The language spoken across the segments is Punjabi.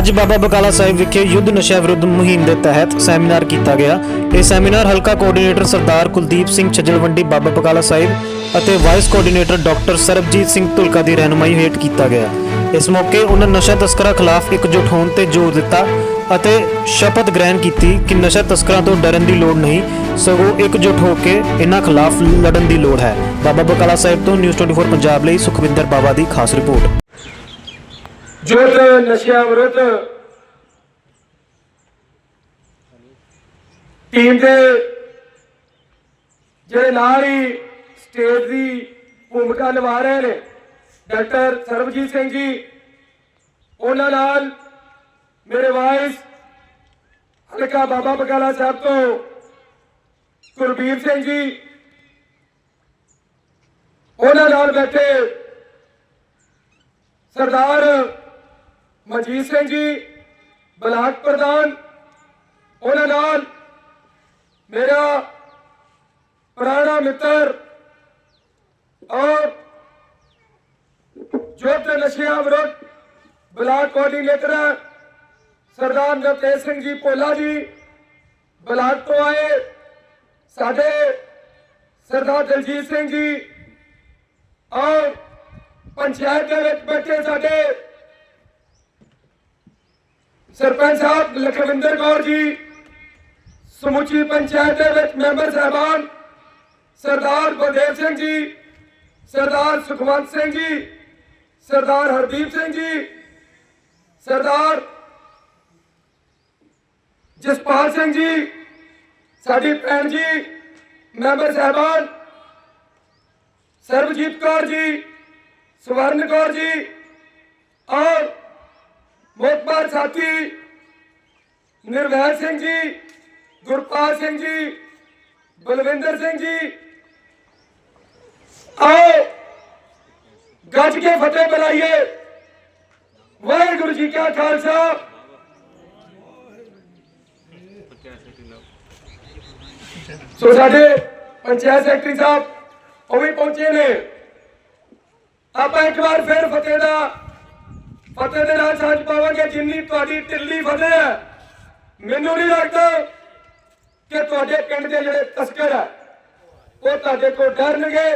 ਅੱਜ ਬਾਬਾ ਬਕਾਲਾ ਸਾਹਿਬ ਵਿਖੇ ਯੁੱਧ ਨਸ਼ਾ ਵਿਰੁੱਧ ਮੁਹਿੰਮ ਦੇ ਤਹਿਤ ਸੈਮੀਨਾਰ ਕੀਤਾ ਗਿਆ। ਇਹ ਸੈਮੀਨਾਰ ਹਲਕਾ ਕੋਆਰਡੀਨੇਟਰ ਸਰਦਾਰ ਕੁਲਦੀਪ ਸਿੰਘ ਛਜਲਵੰਡੀ, ਬਾਬਾ ਬਕਾਲਾ ਸਾਹਿਬ ਅਤੇ vice coordinator doctor Sarabjit Singh Tulka ਦੀ ਰਹਿਨੁਮਾਈ ਹੇਠ ਕੀਤਾ ਗਿਆ। ਇਸ ਮੌਕੇ ਉਹਨਾਂ ਨਸ਼ਾ ਤਸਕਰਾਂ ਖਿਲਾਫ ਇਕਜੁੱਟ ਹੋਣ ਤੇ ਜ਼ੋਰ ਦਿੱਤਾ ਅਤੇ ਸ਼ਪਥ ਗ੍ਰਹਿਣ ਕੀਤੀ ਕਿ ਨਸ਼ਾ ਤਸਕਰਾਂ ਤੋਂ ਡਰਨ ਦੀ ਲੋੜ ਨਹੀਂ, ਸਗੋਂ ਇਕਜੁੱਟ ਹੋ ਕੇ ਇਹਨਾਂ ਖਿਲਾਫ ਲੜਨ ਦੀ ਲੋੜ ਹੈ। ਬਾਬਾ ਬਕਾਲਾ ਸਾਹਿਬ ਤੋਂ ਨਿਊਜ਼ 24 ਪੰਜਾਬ ਲਈ ਸੁਖਵਿੰਦਰ ਬਾਬਾ ਦੀ ਖਾਸ ਰਿਪੋਰਟ। ਜੁੱਧ ਨਸ਼ਿਆਂ ਵਿਰੁੱਧ ਟੀਮ ਦੇ ਜਿਹੜੇ ਨਾਲ ਹੀ ਸਟੇਟ ਦੀ ਭੂਮਿਕਾ ਨਿਭਾ ਰਹੇ ਨੇ, ਡਾਕਟਰ ਸਰਬਜੀਤ ਸਿੰਘ ਜੀ, ਉਹਨਾਂ ਨਾਲ ਮੇਰੇ ਵਾਇਸ ਹਲਕਾ ਬਾਬਾ ਬਕਾਲਾ ਸਾਹਿਬ ਤੋਂ ਕੁਲਬੀਰ ਸਿੰਘ ਜੀ, ਉਹਨਾਂ ਨਾਲ ਬੈਠੇ ਸਰਦਾਰ ਮਨਜੀਤ ਸਿੰਘ ਜੀ, ਬਲਾਕ ਪ੍ਰਧਾਨ, ਉਹਨਾਂ ਨਾਲ ਮੇਰਾ ਪੁਰਾਣਾ ਮਿੱਤਰ ਔਰ ਜੋਤ ਨਸ਼ਿਆਂ ਵਿਰੁੱਧ ਬਲਾਕ ਕੋਆਰਡੀਨੇਟਰ ਸਰਦਾਰ ਨਵਤੇਜ ਸਿੰਘ ਜੀ ਪੋਲਾ ਜੀ, ਬਲਾਕ ਤੋਂ ਆਏ ਸਾਡੇ ਸਰਦਾਰ ਦਲਜੀਤ ਸਿੰਘ ਜੀ ਔਰ ਪੰਚਾਇਤ ਦੇ ਵਿੱਚ ਬੈਠੇ ਸਾਡੇ ਸਰਪੰਚ ਸਾਹਿਬ ਲਖਵਿੰਦਰ ਕੌਰ ਜੀ, ਸਮੁੱਚੀ ਪੰਚਾਇਤ ਦੇ ਵਿੱਚ ਮੈਂਬਰ ਸਾਹਿਬਾਨ ਸਰਦਾਰ ਬਲਦੇਵ ਸਿੰਘ ਜੀ, ਸਰਦਾਰ ਸੁਖਵੰਤ ਸਿੰਘ ਜੀ, ਸਰਦਾਰ ਹਰਦੀਪ ਸਿੰਘ ਜੀ, ਸਰਦਾਰ ਜਸਪਾਲ ਸਿੰਘ ਜੀ, ਸਾਡੀ ਭੈਣ ਜੀ, ਮੈਂਬਰ ਸਾਹਿਬਾਨ ਸਰਬਜੀਤ ਕੌਰ ਜੀ, ਸਵਰਨ ਕੌਰ ਜੀ ਔਰ ਮੋਤਬਾਰ ਸਾਥੀ ਨਿਰਵੈਰ ਸਿੰਘ ਜੀ, ਗੁਰਪਾਲ ਸਿੰਘ ਜੀ, ਬਲਵਿੰਦਰ ਸਿੰਘ ਜੀ। ਆਓ, ਗੱਜ ਕੇ ਫਤਿਹ ਬੁਲਾਈਏ। ਵਾਹਿਗੁਰੂ ਜੀ ਕਾ ਖਾਲਸਾ। ਸੋ ਸਾਡੇ ਪੰਚਾਇਤ ਸੈਕਟਰੀ ਸਾਹਿਬ, ਉਹ ਵੀ ਪਹੁੰਚੇ ਨੇ। ਆਪਾਂ ਇੱਕ ਵਾਰ ਫਿਰ ਫਤਿਹ ਦਾ ਫਤਿਹ ਦੇ ਨਾਲ ਸਾਂਝ ਪਾਵਾਂਗੇ ਜਿੰਨੀ ਤੁਹਾਡੀ ਢਿੱਲੀ ਫਤਿਹ ਹੈ। ਮੈਨੂੰ ਨਹੀਂ ਲੱਗਦਾ ਕਿ ਤੁਹਾਡੇ ਪਿੰਡ ਦੇ ਜਿਹੜੇ ਤਸਕਰ ਹੈ ਉਹ ਤੁਹਾਡੇ ਕੋਲ ਡਰਨਗੇ।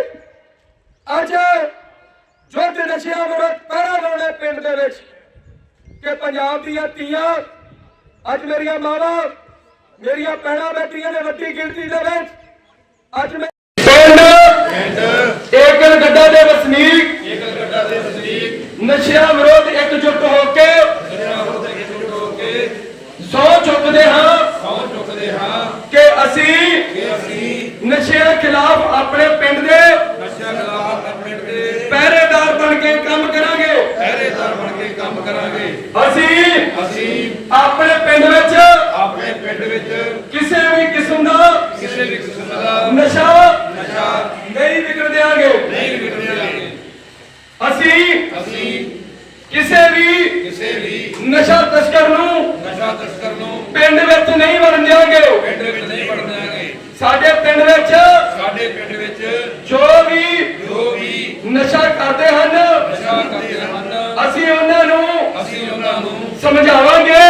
ਅੱਜ ਜੋ ਤੇ ਨਸ਼ਿਆਂ ਵਿਰੁੱਧ ਪਹਿਰਾ ਲਾਉਣੇ ਪਿੰਡ ਦੇ ਵਿੱਚ ਕਿ ਪੰਜਾਬ ਦੀਆਂ ਧੀਆਂ ਅੱਜ ਮੇਰੀਆਂ ਮਾਵਾਂ ਮੇਰੀਆਂ ਭੈਣਾਂ ਬੈਠੀਆਂ ਨੇ ਵੱਡੀ ਗਿਣਤੀ ਦੇ ਵਿੱਚ। ਅੱਜ ਮੈਂ ਪਿੰਡ ਏਕਲ ਗੱਡਾ ਦੇ ਵਸਨੀਕ ਏਕਲ ਗੱਡਾ ਦੇ ਵਸਨੀਕ। ਨਸ਼ਿਆਂ ਵਿਰੁੱਧ ਇਕਜੁੱਟ ਹੋ ਕੇ ਸੌ ਚੁੱਕਦੇ ਹਾਂ। ਸੌ ਚੁੱਕਦੇ ਹਾਂ ਕਿ ਅਸੀਂ ਕਿ ਅਸੀਂ ਨਸ਼ਿਆਂ ਖਿਲਾਫ ਆਪਣੇ ਪਿੰਡ ਦੇ ਨਸ਼ਾ ਖਿਲਾਫ ਆਪਣੇ ਦੇ ਪਹਿਰੇਦਾਰ ਬਣ ਕੇ ਕੰਮ ਕਰਾਂਗੇ। ਪਹਿਰੇਦਾਰ ਬਣ ਕੇ ਕੰਮ ਕਰਾਂਗੇ ਅਸੀਂ ਅਸੀਂ ਆਪਣੇ ਪਿੰਡ ਵਿੱਚ ਆਪਣੇ ਪਿੰਡ ਵਿੱਚ ਕਿਸੇ ਵੀ ਕਿਸਮ ਦਾ ਕਿਸੇ ਵੀ ਕਿਸਮ ਦਾ ਨਸ਼ਾ ਨਸ਼ਾ ਨਹੀਂ ਵਿਕਣ ਦਿਆਂਗੇ। ਨਹੀਂ ਵਿਕਣਾਂਗੇ ਅਸੀਂ ਅਸੀਂ ਕਿਸੇ ਵੀ ਕਿਸੇ ਵੀ ਨਸ਼ਾ ਤਸਕਰ ਨੂੰ ਨਸ਼ਾ ਤਸਕਰ ਨੂੰ ਪਿੰਡ ਵਿੱਚ ਨਹੀਂ ਵੜਨ ਦਿਆਂਗੇ। ਪਿੰਡ ਵਿੱਚ ਨਹੀਂ ਵੜਨ ਦਿਆਂਗੇ। ਸਾਡੇ ਪਿੰਡ ਵਿੱਚ ਸਾਡੇ ਪਿੰਡ ਵਿੱਚ ਜੋ ਵੀ ਜੋ ਵੀ ਨਸ਼ਾ ਕਰਦੇ ਹਨ ਨਸ਼ਾ ਕਰਦੇ ਹਨ ਅਸੀਂ ਉਹਨਾਂ ਨੂੰ ਅਸੀਂ ਉਹਨਾਂ ਨੂੰ ਸਮਝਾਵਾਂਗੇ। ਸਮਝਾਵਾਂਗੇ